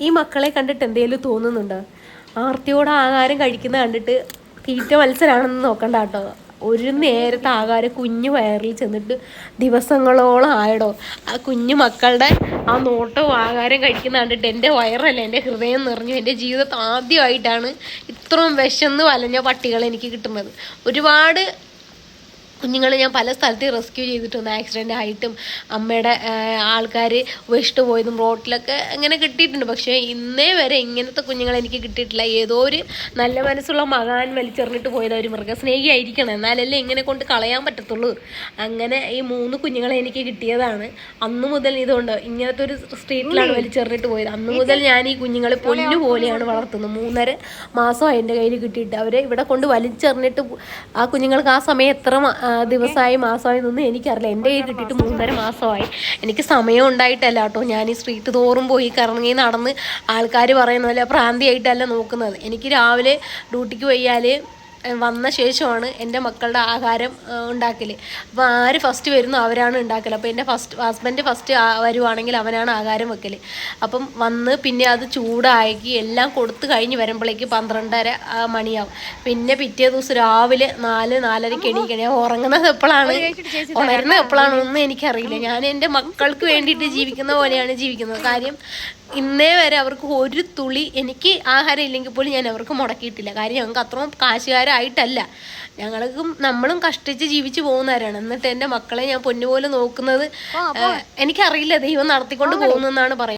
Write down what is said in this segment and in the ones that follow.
ഈ മക്കളെ കണ്ടിട്ട് എന്തെങ്കിലും തോന്നുന്നുണ്ടോ? ആർത്തിയോടെ ആഹാരം കഴിക്കുന്ന കണ്ടിട്ട് തീറ്റ മത്സരമാണെന്ന് നോക്കണ്ട കേട്ടോ. ഒരു നേരത്തെ ആഹാരം കുഞ്ഞു വയറിൽ ചെന്നിട്ട് ദിവസങ്ങളോളം ആയടോ. ആ കുഞ്ഞു മക്കളുടെ ആ നോട്ടവും ആഹാരം കഴിക്കുന്ന കണ്ടിട്ട് എന്റെ വയറല്ല എന്റെ ഹൃദയം നിറഞ്ഞു എന്റെ ജീവിതത്തിൽ ആദ്യമായിട്ടാണ് ഇത്രയും വിശന്ന് വലഞ്ഞ പട്ടികൾ എനിക്ക് കിട്ടുന്നത്. ഒരുപാട് കുഞ്ഞുങ്ങളെ ഞാൻ പല സ്ഥലത്ത് റെസ്ക്യൂ ചെയ്തിട്ടുണ്ട്. ആക്സിഡന്റ് ആയിട്ടും അമ്മയുടെ ആൾക്കാർ ഉപേക്ഷിട്ട് പോയതും റോട്ടിലൊക്കെ അങ്ങനെ കിട്ടിയിട്ടുണ്ട്. പക്ഷേ ഇന്നേ വരെ ഇങ്ങനത്തെ കുഞ്ഞുങ്ങളെ എനിക്ക് കിട്ടിയിട്ടില്ല. ഏതോ ഒരു നല്ല മനസ്സുള്ള മകാൻ വലിച്ചെറിഞ്ഞിട്ട് പോയത് ഒരു മൃഗസ്നേഹിയായിരിക്കണം. എന്നാലല്ലേ ഇങ്ങനെ കൊണ്ട് കളയാൻ പറ്റത്തുള്ളൂ. അങ്ങനെ ഈ മൂന്ന് കുഞ്ഞുങ്ങളെ എനിക്ക് കിട്ടിയതാണ്. അന്ന് മുതൽ ഇതുകൊണ്ട് ഇങ്ങനത്തെ ഒരു സ്ട്രീറ്റിലാണ് വലിച്ചെറിഞ്ഞിട്ട് പോയത്. അന്ന് മുതൽ ഞാൻ ഈ കുഞ്ഞുങ്ങളെ പൊന്നു പോലെയാണ് വളർത്തുന്നത്. മൂന്നര മാസം എന്റെ കയ്യിൽ കിട്ടിയിട്ട് അവരെ ഇവിടെ കൊണ്ട് വലിച്ചെറിഞ്ഞിട്ട് ആ കുഞ്ഞുങ്ങൾക്ക് ആ സമയം എത്ര ദിവസമായി മാസമായി നിന്ന് എനിക്കറിയില്ല. എന്റെ കയ്യിൽ കിട്ടിയിട്ട് മൂന്നര മാസമായി. എനിക്ക് സമയം ഉണ്ടായിട്ടല്ല കേട്ടോ. ഞാൻ ഈ സ്ട്രീറ്റ് തോറും പോയി കറങ്ങി നടന്ന് ആൾക്കാർ പറയുന്ന പോലെ പ്രാന്തിയായിട്ടല്ല നോക്കുന്നത്. എനിക്ക് രാവിലെ ഡ്യൂട്ടിക്ക് പോയാൽ വന്ന ശേഷമാണ് എന്റെ മക്കളുടെ ആഹാരം ഉണ്ടാക്കൽ അപ്പോൾ ആര് ഫസ്റ്റ് വരുന്നു അവരാണ് ഉണ്ടാക്കൽ അപ്പോൾ എന്റെ ഫസ്റ്റ് ഹസ്ബൻഡ് ഫസ്റ്റ് വരുവാണെങ്കിൽ അവനാണ് ആഹാരം വെക്കൽ അപ്പം വന്ന് പിന്നെ അത് ചൂടാക്കി എല്ലാം കൊടുത്തു കഴിഞ്ഞ് വരുമ്പോഴേക്ക് പന്ത്രണ്ടര മണിയാവും. പിന്നെ പിറ്റേ ദിവസം രാവിലെ നാല് നാലരയ്ക്ക് എണീക്കണം ഞാൻ ഉറങ്ങുന്നത് എപ്പോഴാണ് ഉണരുന്നത് എപ്പോഴാണ് ഒന്നും എനിക്കറിയില്ല. ഞാൻ എന്റെ മക്കൾക്ക് വേണ്ടിയിട്ട് ജീവിക്കുന്ന പോലെയാണ് ജീവിക്കുന്നത്. കാര്യം ഇന്നേ വരെ അവർക്ക് ഒരു തുളി എനിക്ക് ആഹാരം ഇല്ലെങ്കിൽ പോലും ഞാൻ അവർക്ക് മുടക്കിയിട്ടില്ല. കാര്യം ഞങ്ങൾക്ക് അത്രയും കാശുകാരായിട്ടല്ല ഞങ്ങൾക്കും നമ്മളും കഷ്ടിച്ച് ജീവിച്ചു പോകുന്നവരാണ്. എന്നിട്ട് എന്റെ മക്കളെ ഞാൻ പൊന്നുപോലെ നോക്കുന്നത് എനിക്കറിയില്ല ദൈവം നടത്തിക്കൊണ്ട് പോകുന്നെന്നാണ് പറയുന്നത്.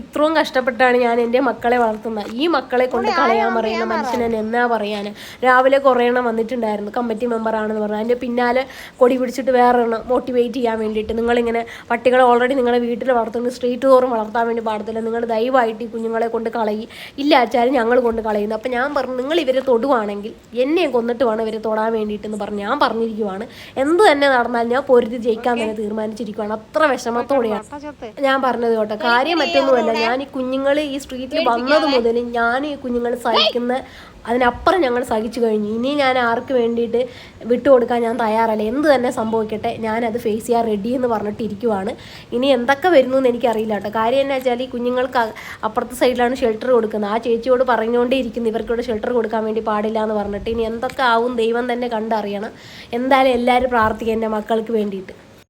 ഇത്രയും കഷ്ടപ്പെട്ടാണ് ഞാൻ എന്റെ മക്കളെ വളർത്തുന്നത്. ഈ മക്കളെ കൊണ്ട് കളയാൻ പറയുന്ന മനുഷ്യനെ എന്നാ പറയാൻ രാവിലെ കുറേ എണ്ണം വന്നിട്ടുണ്ടായിരുന്നു കമ്മിറ്റി മെമ്പർ ആണെന്ന് പറഞ്ഞു. അതിന്റെ പിന്നാലെ കൊടി പിടിച്ചിട്ട് വേറെ എണ്ണം മോട്ടിവേറ്റ് ചെയ്യാൻ വേണ്ടിയിട്ട് നിങ്ങളിങ്ങനെ പട്ടികളെ ഓൾറെഡി നിങ്ങളുടെ വീട്ടിൽ വളർത്തുന്നു സ്ട്രീറ്റ് തോറും വളർത്താൻ വേണ്ടി പാടത്തില്ല. നിങ്ങൾ ദയവായിട്ട് ഈ കുഞ്ഞുങ്ങളെ കൊണ്ട് കളയി. ഇല്ല അച്ചാലും ഞങ്ങൾ കൊണ്ട് കളയുന്നു. അപ്പം ഞാൻ പറഞ്ഞു നിങ്ങൾ ഇവരെ തൊടുവാണെങ്കിൽ എന്നെ കൊന്നിട്ട് വേണം ഇവരെ തൊടാൻ വേണ്ടിയിട്ടെന്ന് പറഞ്ഞു ഞാൻ പറഞ്ഞിരിക്കുവാണ്. എന്ത് തന്നെ നടന്നാലും ഞാൻ പൊരുതി ജയിക്കാൻ തന്നെ തീരുമാനിച്ചിരിക്കുവാണ്. അത്ര വിഷമത്തോടെയാണ് ഞാൻ പറഞ്ഞത് കേട്ടോ. കാര്യം മറ്റൊന്നുമല്ല ഞാൻ ഈ കുഞ്ഞുങ്ങൾ ഈ സ്ട്രീറ്റിൽ വന്നത് മുതൽ ഞാൻ ഈ കുഞ്ഞുങ്ങൾ സഹിക്കുന്ന അതിനപ്പുറം ഞങ്ങൾ സഹിച്ചു കഴിഞ്ഞു. ഇനി ഞാൻ ആർക്ക് വേണ്ടിയിട്ട് വിട്ടുകൊടുക്കാൻ ഞാൻ തയ്യാറല്ല. എന്ത് തന്നെ സംഭവിക്കട്ടെ ഞാനത് ഫേസ് ചെയ്യാൻ റെഡി എന്ന് പറഞ്ഞിട്ട് ഇരിക്കുവാണ്. ഇനി എന്തൊക്കെ വരുന്നു എന്ന് എനിക്കറിയില്ല കേട്ടോ. കാര്യം എന്നാ വെച്ചാൽ ഈ കുഞ്ഞുങ്ങൾക്ക് അപ്പുറത്തെ സൈഡിലാണ് ഷെൽട്ടർ കൊടുക്കുന്നത്. ആ ചേച്ചിയോട് പറഞ്ഞുകൊണ്ടേ ഇരിക്കുന്നു ഇവർക്കിവിടെ ഷെൽട്ടർ കൊടുക്കാൻ വേണ്ടി പാടില്ല എന്ന് പറഞ്ഞിട്ട്. ഇനി എന്തൊക്കെ ആവും ദൈവം തന്നെ കണ്ടറിയണം. എന്തായാലും എല്ലാവരും പ്രാർത്ഥിക്കുക എന്റെ മക്കൾക്ക് വേണ്ടിയിട്ട്.